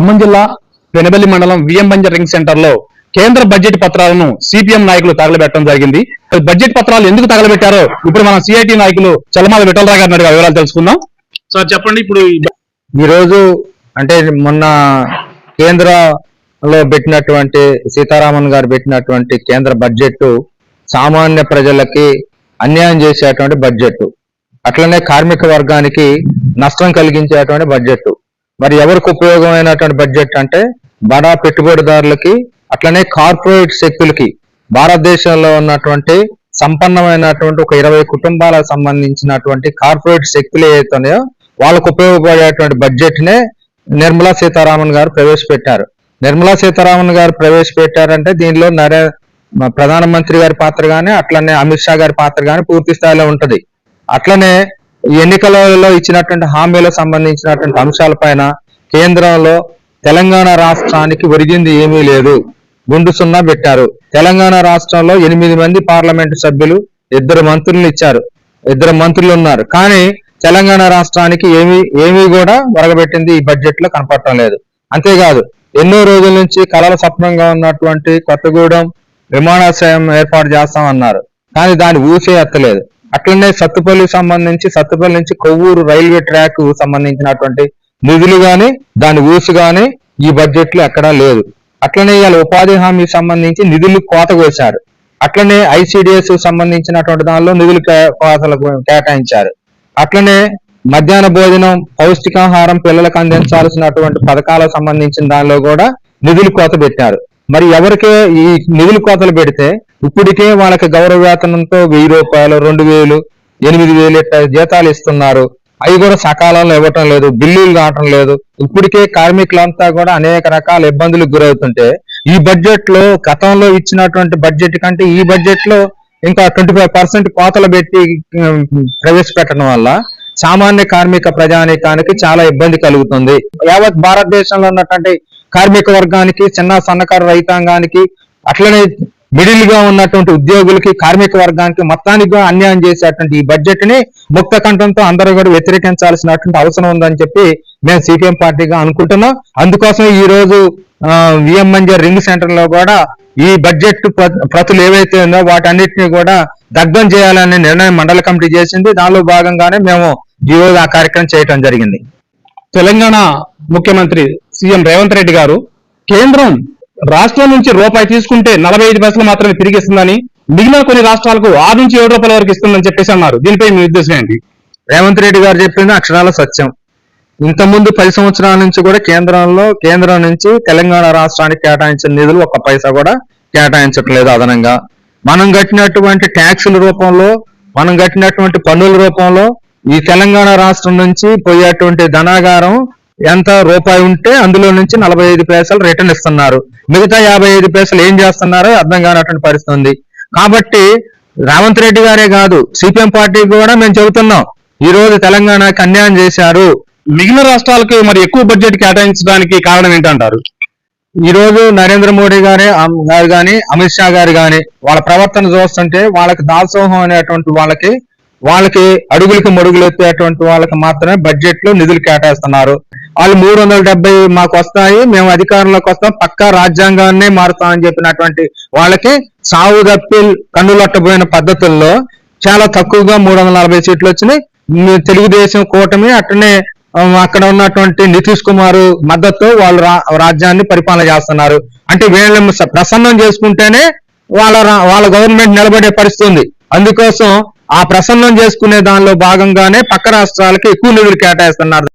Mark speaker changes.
Speaker 1: ఖమ్మం జిల్లా పెనబెల్లి మండలం VM Banjar ring సెంటర్లో కేంద్ర బడ్జెట్ పత్రాలను సిపిఎం నాయకులు తగలబెట్టడం జరిగింది. బడ్జెట్ పత్రాలు ఎందుకు తగలబెట్టారో ఇప్పుడు మనం సిఐటి నాయకులు చలమాల విఠలరావు గారిని అడిగి వివరాలు తెలుసుకుందాం. సార్ చెప్పండి ఇప్పుడు ఈ
Speaker 2: ఈ రోజు అంటే మొన్న కేంద్రలో పెట్టినటువంటి సీతారామన్ గారు పెట్టినటువంటి కేంద్ర బడ్జెట్ సామాన్య ప్రజలకి అన్యాయం చేసేటువంటి బడ్జెట్ అట్లనే కార్మిక వర్గానికి నష్టం కలిగించేటువంటి బడ్జెట్ మరి ఎవరికి ఉపయోగమైనటువంటి బడ్జెట్ అంటే బడా పెట్టుబడిదారులకి అట్లనే కార్పొరేట్ శక్తులకి భారతదేశంలో ఉన్నటువంటి సంపన్నమైనటువంటి ఒక ఇరవై కుటుంబాలకు సంబంధించినటువంటి కార్పొరేట్ శక్తులు ఏవైతే వాళ్ళకు ఉపయోగపడేటువంటి బడ్జెట్ నే నిర్మలా సీతారామన్ గారు ప్రవేశపెట్టారు. నిర్మలా సీతారామన్ గారు ప్రవేశపెట్టారంటే దీనిలో నరే ప్రధానమంత్రి గారి పాత్ర కానీ అట్లనే అమిత్ షా గారి పాత్ర కానీ పూర్తి స్థాయిలో ఉంటది. అట్లనే ఎన్నికలలో ఇచ్చినటువంటి హామీలకు సంబంధించినటువంటి అంశాలపైన కేంద్రంలో తెలంగాణ రాష్ట్రానికి ఒరిగింది ఏమీ లేదు. గుండు సున్నా పెట్టారు. తెలంగాణ రాష్ట్రంలో ఎనిమిది మంది పార్లమెంటు సభ్యులు ఇద్దరు మంత్రులు ఇచ్చారు. ఇద్దరు మంత్రులు ఉన్నారు. కానీ తెలంగాణ రాష్ట్రానికి ఏమీ ఏమీ కూడా ఒరగబెట్టింది ఈ బడ్జెట్లో కనపడటం లేదు. అంతేకాదు ఎన్నో రోజుల నుంచి కలల స్వప్నంగా ఉన్నటువంటి కొత్తగూడెం విమానాశ్రయం ఏర్పాటు చేస్తామన్నారు. కానీ దాని ఊసే ఎత్తలేదు. అట్లనే సత్తుపల్లికి సంబంధించి సత్తుపల్లి నుంచి కొవ్వూరు రైల్వే ట్రాక్ సంబంధించినటువంటి నిధులు గాని దాని ఊసు గాని ఈ బడ్జెట్లో ఎక్కడా లేదు. అట్లనే ఇవాళ ఉపాధి హామీ సంబంధించి నిధులు కోత కోశారు. అట్లనే ఐసిడిఎస్ సంబంధించినటువంటి దానిలో నిధులు కోతలకు కేటాయించారు. అట్లనే మధ్యాహ్న భోజనం పౌష్టికాహారం పిల్లలకు అందించాల్సినటువంటి పథకాలకు సంబంధించిన దానిలో కూడా నిధులు కోత పెట్టారు. మరి ఎవరికే ఈ నిధులు కోతలు పెడితే ఇప్పటికే వాళ్ళకి గౌరవ వేతనంతో వెయ్యి రూపాయలు రెండు వేలు ఎనిమిది వేలు జీతాలు ఇస్తున్నారు. అవి కూడా సకాలంలో ఇవ్వటం లేదు బిల్లులు రావటం లేదు. ఇప్పటికే కార్మికులంతా కూడా అనేక రకాల ఇబ్బందులకు గురవుతుంటే ఈ బడ్జెట్లో గతంలో ఇచ్చినటువంటి బడ్జెట్ కంటే ఈ బడ్జెట్లో ఇంకా ట్వంటీ ఫైవ్ పర్సెంట్ కోతలు పెట్టి ప్రవేశపెట్టడం వల్ల సామాన్య కార్మిక ప్రజానీకానికి చాలా ఇబ్బంది కలుగుతుంది. యావత్ భారతదేశంలో ఉన్నటువంటి కార్మిక వర్గానికి చిన్న సన్నకారు రైతాంగానికి అట్లనే మిడిల్గా ఉన్నటువంటి ఉద్యోగులకి కార్మిక వర్గానికి మొత్తానికి అన్యాయం చేసేటువంటి ఈ బడ్జెట్ని ముక్త కంఠంతో అందరూ కూడా వ్యతిరేకించాల్సినటువంటి అవసరం ఉందని చెప్పి మేము సిపిఎం పార్టీగా అనుకుంటున్నాం. అందుకోసం ఈ రోజు విఎం రింగ్ సెంటర్లో కూడా ఈ బడ్జెట్ ప్ర- ప్రతులు ఏవైతే ఉందో వాటన్నిటిని కూడా దగ్ధం చేయాలనే నిర్ణయం మండల కమిటీ చేసింది. దానిలో భాగంగానే మేము జియో ఆ కార్యక్రమం చేయటం జరిగింది.
Speaker 1: తెలంగాణ ముఖ్యమంత్రి సీఎం రేవంత్ రెడ్డి గారు కేంద్రం రాష్ట్రం నుంచి రూపాయి తీసుకుంటే నలభై ఐదు పైసలు మాత్రమే తిరిగి ఇస్తుందని మిగిలిన కొన్ని రాష్ట్రాలకు ఆరు నుంచి ఏడు రూపాయల వరకు ఇస్తుందని చెప్పేసి అన్నారు. దీనిపై మీ ఉద్దేశం ఏంటి?
Speaker 2: రేవంత్ రెడ్డి గారు చెప్పింది అక్షరాల సత్యం. ఇంతకుముందు పది సంవత్సరాల నుంచి కూడా కేంద్రంలో కేంద్రం నుంచి తెలంగాణ రాష్ట్రానికి కేటాయించిన నిధులు ఒక్క పైసా కూడా కేటాయించట్లేదు అదనంగా. మనం కట్టినటువంటి ట్యాక్సుల రూపంలో మనం కట్టినటువంటి పన్నుల రూపంలో ఈ తెలంగాణ రాష్ట్రం నుంచి పోయేటువంటి ధనాగారం ఎంత రూపాయి ఉంటే అందులో నుంచి నలభై ఐదు పైసలు రిటర్న్ ఇస్తున్నారు. మిగతా యాభై ఐదు పైసలు ఏం చేస్తున్నారో అర్థం కానటువంటి పరిస్థితి ఉంది. కాబట్టి రేవంత్ రెడ్డి గారే కాదు సిపిఎం పార్టీ కూడా మేము చెబుతున్నాం ఈ రోజు తెలంగాణకి అన్యాయం చేశారు.
Speaker 1: మిగిలిన రాష్ట్రాలకు మరి ఎక్కువ బడ్జెట్ కేటాయించడానికి కారణం ఏంటంటారు?
Speaker 2: ఈ రోజు నరేంద్ర మోడీ గారే గారు కానీ అమిత్ షా గారు కానీ వాళ్ళ ప్రవర్తన చూస్తుంటే వాళ్ళకి దాసోహం అనేటువంటి వాళ్ళకి వాళ్ళకి అడుగులకి మడుగులు ఎత్తేటువంటి వాళ్ళకి మాత్రమే బడ్జెట్లో నిధులు కేటాయిస్తున్నారు. వాళ్ళు మూడు వందల డెబ్బై మాకు వస్తాయి మేము అధికారంలోకి వస్తాం పక్కా రాజ్యాంగాన్నే మారుతామని చెప్పినటువంటి వాళ్ళకి సావు తప్పి కన్నులట్టబోయిన పద్ధతుల్లో చాలా తక్కువగా మూడు వందల నలభై సీట్లు వచ్చినాయి. తెలుగుదేశం కూటమి అట్లనే అక్కడ ఉన్నటువంటి నితీష్ కుమార్ మద్దతు వాళ్ళు రాజ్యాన్ని పరిపాలన చేస్తున్నారు. అంటే వీళ్ళని స- ప్రసన్నం చేసుకుంటేనే వాళ్ళ రా- వాళ్ళ గవర్నమెంట్ నిలబడే పరిస్థితి ఉంది. అందుకోసం ఆ ప్రసన్నం చేసుకునే దానిలో భాగంగానే పక్క రాష్ట్రాలకి ఎక్కువ నిధులు కేటాయిస్తున్నారు.